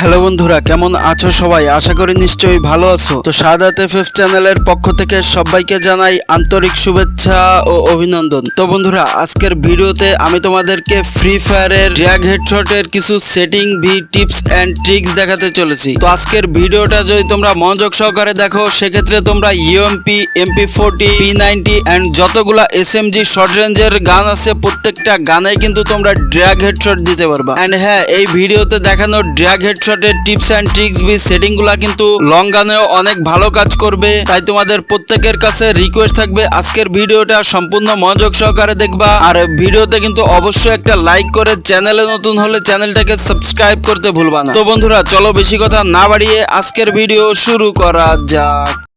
Hello বন্ধুরা, কেমন আছো সবাই? আশা করি নিশ্চয়ই ভালো আছো। তো সাদাত এফ চ্যানেলের পক্ষ থেকে সবাইকে জানাই আন্তরিক শুভেচ্ছা ও অভিনন্দন। তো বন্ধুরা, আজকের ভিডিওতে আমি তোমাদেরকে ফ্রি ফায়ারের ড্র্যাগ হেডশটের কিছু সেটিং ভি টিপস অ্যান্ড ট্রিক্স দেখাতে চলেছি। তো আজকের ভিডিওটা যদি তোমরা মনোযোগ সহকারে দেখো, সেক্ষেত্রে তোমরা UMP MP forty P ninety and যতগুলা এস এম জি শর্ট রেঞ্জের গান আছে, প্রত্যেকটা গানে কিন্তু তোমরা ড্র্যাগ হেডশট দিতে পারবা। অ্যান্ড হ্যাঁ এই ভিডিওতে দেখানো ড্র্যাগ হেডশটের টিপস অ্যান্ড ট্রিক্স বি সেটিংগুলো কিন্তু লং গানেও অনেক ভালো কাজ করবে। তাই তোমাদের প্রত্যেকের কাছে রিকোয়েস্ট থাকবে, আজকের ভিডিওটা সম্পূর্ণ মনোযোগ সহকারে দেখবা। আর ভিডিওতে কিন্তু অবশ্যই একটা লাইক করে চ্যানেলে নতুন হলে চ্যানেলটাকে সাবস্ক্রাইব করতে ভুলবা না। তো বন্ধুরা, চলো বেশি কথা না বাড়িয়ে আজকের ভিডিও শুরু করা যাক।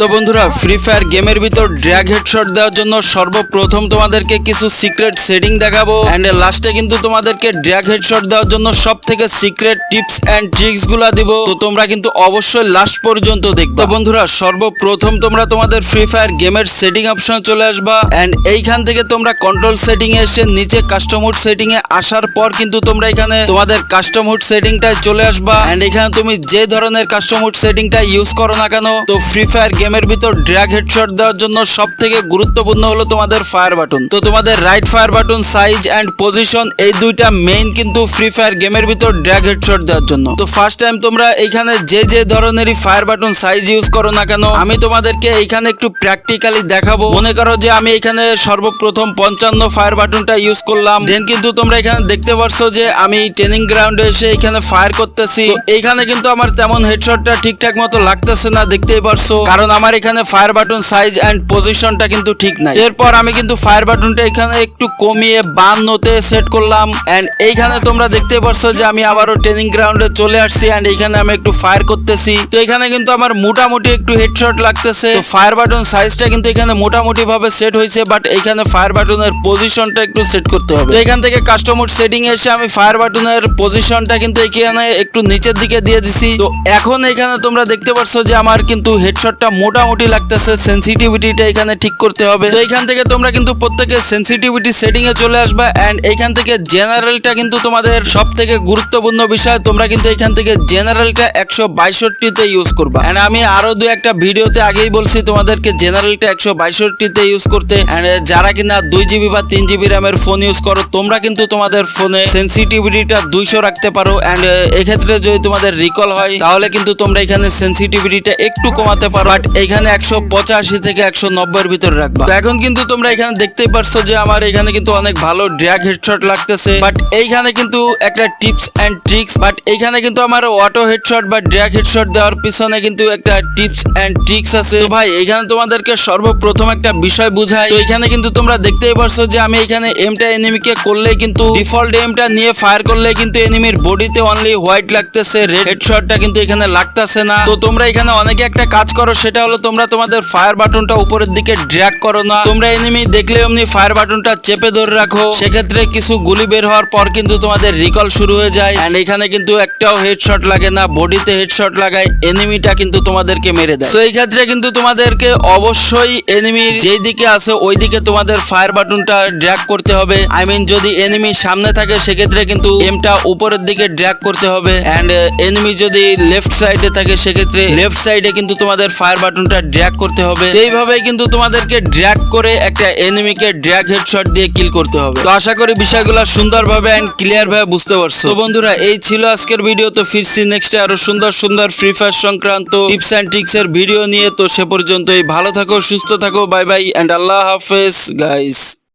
তো বন্ধুরা ফ্রি ফায়ার গেমের ভিতর ড্র্যাগ হেডশট দেওয়ার জন্য সর্বপ্রথম তোমাদেরকে কিছু সিক্রেট সেটিং দেখাবো এন্ড লাস্টে কিন্তু তোমাদেরকে ড্র্যাগ হেডশট দেওয়ার জন্য সব থেকে সিক্রেট টিপস এন্ড ট্রিক্সগুলা দিব। তো তোমরা কিন্তু অবশ্যই লাস্ট পর্যন্ত দেখবে। বন্ধুরা, সর্বপ্রথম তোমরা তোমাদের ফ্রি ফায়ার গেমের সেটিং অপশনে চলে আসবা এন্ড এইখান থেকে তোমরা কন্ট্রোল সেটিং এ এসে নিচে কাস্টম হুড সেটিং এ আসার পর কিন্তু তোমরা এখানে তোমাদের কাস্টম হুড সেটিংটায় চলে আসবা এন্ড এখানে তুমি যে ধরনের কাস্টম হুড সেটিংটা ইউজ করো না কেন, তো ফ্রি ফায়ার গেমের ভিতর ড্র্যাগ হেডশট দেওয়ার জন্য সব থেকে গুরুত্বপূর্ণ হলো তোমাদের ফায়ার বাটন। তো তোমাদের right fire button size and position এই দুইটা মেইন কিন্তু ফ্রি ফায়ার গেমের ভিতর ড্র্যাগ হেডশট দেওয়ার জন্য। তো ফার্স্ট টাইম তোমরা এইখানে যে যে ধরনেরই ফায়ার বাটন সাইজ ইউজ করো না কেন, আমি তোমাদেরকে এইখানে একটু প্র্যাকটিক্যালি দেখাবো। মনে করো যে আমি এখানে সর্বপ্রথম পঞ্চান্ন ফায়ার বাটনটা ইউজ করলাম। দেন কিন্তু তোমরা এখানে দেখতে পারছ যে আমি ট্রেনিং গ্রাউন্ডে এসে এখানে ফায়ার করতেছি। তো এইখানে কিন্তু আমার তেমন হেডশটটা ঠিকঠাক মতো লাগতেছে না, দেখতেই পারছ। কারণ আমার এখানে ফায়ার বাটন সাইজ এন্ড পজিশনটা কিন্তু ঠিক নাই। এরপর আমি কিন্তু ফায়ার বাটনটা এখানে একটু কমিয়ে বান্নতে সেট করলাম। এন্ড এইখানে তোমরা দেখতে পারছ যে আমি আবারও ট্রেনিং গ্রাউন্ডে চলে আসছি এন্ড এইখানে আমি একটু ফায়ার করতেছি। তো এখানে কিন্তু আমার মোটামুটি একটু হেডশট লাগতেছে। ফায়ার বাটন সাইজটা কিন্তু এখানে মোটামুটি ভাবে সেট হয়েছে বাট এইখানে ফায়ার বাটনের পজিশনটা একটু সেট করতে হবে। তো এখান থেকে কাস্টমার সেটিং এসে আমি ফায়ার বাটনের পজিশনটা কিন্তু এখানে একটু নিচের দিকে দিয়ে দিছি। তো এখন এখানে তোমরা দেখতে পারছ যে আমার কিন্তু হেডশটটা মোটামুটি লাগতেছে সেন্সিটিভিটিটা এখানে ঠিক করতে হবে। তো এখান থেকে তোমরা কিন্তু প্রত্যেকে সেন্সিটিভিটি সেটিং এ চলে আসবে এন্ড এখান থেকে জেনারেলটা কিন্তু তোমাদের সব থেকে গুরুত্বপূর্ণ বিষয়, তোমরা কিন্তু এখান থেকে জেনারেলটা একশো বাইষট্টিতে ইউজ করবা। এন্ড আমি আরও দু একটা ভিডিওতে আগেই বলছি তোমাদেরকে জেনারেলটা একশো বাইষট্টিতে ইউজ করতে। এন্ড যারা কিনা দুই জিবি বা তিন জিবি র্যামের ফোন ইউজ করো, তোমরা কিন্তু তোমাদের ফোনে সেন্সিটিভিটিটা দুইশো রাখতে পারো। এন্ড এক্ষেত্রে যদি তোমাদের রিকল হয়, তাহলে কিন্তু তোমরা এখানে সেন্সিটিভিটিটা একটু কমাতে পারো। বাট এখানে একশো পঁচাশি থেকে একশো নব্বইয়ের ভিতরে রাখবা। এখন কিন্তু তোমরা এখানে দেখতেই পারছ যে আমার এখানে কিন্তু অনেক ভালো ড্র্যাগ হেডশট লাগতেছে। বাট এইখানে কিন্তু একটা টিপস এন্ড ট্রিক্স বাট এইখানে কিন্তু আমার অটো হেডশট বা ড্র্যাগ হেডশট দেওয়ার পিছনে কিন্তু একটা টিপস এন্ড ট্রিক্স আছে। ভাই, এখানে তোমাদেরকে সর্বপ্রথম একটা বিষয় বুঝাই। তো এখানে কিন্তু তোমরা দেখতেই পারছ যে আমি এখানে এমটা এনিমিকে করলে কিন্তু ডিফল্ট এমটা নিয়ে ফায়ার করলে কিন্তু এনিমির বডিতে অনলি হোয়াইট লাগতেছে। রেড হেডশটটা কিন্তু এখানে লাগতেছে না। তো তোমরা এখানে অনেকে একটা কাজ করো, সেটা হলো তোমরা তোমাদের ফায়ার বাটনটা উপরের দিকে ড্র্যাগ করো না। তোমরা এনিমি দেখলে অমনি ফায়ার বাটনটা চেপে ধরে রাখো। সেক্ষেত্রে কিছু গুলি বের হওয়ার পর কিন্তু তোমাদের রিকল শুরু হয়ে যায়। এন্ড এখানে কিন্তু একটাও হেডশট লাগে না বডিতে হেডশট লাগায়। এনিমিটা কিন্তু তোমাদেরকে মেরে দেয়। তো এই ক্ষেত্রে কিন্তু তোমাদেরকে অবশ্যই এনিমির যেই দিকে আছে, ওই দিকে তোমাদের ফায়ার বাটনটা ড্র্যাগ করতে হবে। আই মিন যদি এনিমি সামনে থাকে, সেক্ষেত্রে কিন্তু এমটা উপরের দিকে ড্র্যাগ করতে হবে। এন্ড এনিমি যদি লেফট সাইডে থাকে, সেক্ষেত্রে লেফট সাইডে কিন্তু তোমাদের ফায়ার বাটনটা ড্র্যাগ করতে হবে। এইভাবে কিন্তু তোমাদেরকে ড্র্যাগ করে একটা এনিমিকে ড্র্যাগ হেডশট দিয়ে কিল করতে হবে। তো আশা করি বিষয়গুলো সুন্দরভাবে এন্ড ক্লিয়ার ভাবে বুঝতে পারছ। তো বন্ধুরা, এই ছিল আজকের ভিডিও তো ফিরছি নেক্সটে আরও সুন্দর সুন্দর ফ্রি ফায়ার সংক্রান্ত টিপস এন্ড ট্রিক্স এর ভিডিও নিয়ে। তো সে পর্যন্তই ভালো থাকো, সুস্থ থাকো বাই বাই এন্ড আল্লাহ হাফেজ গাইস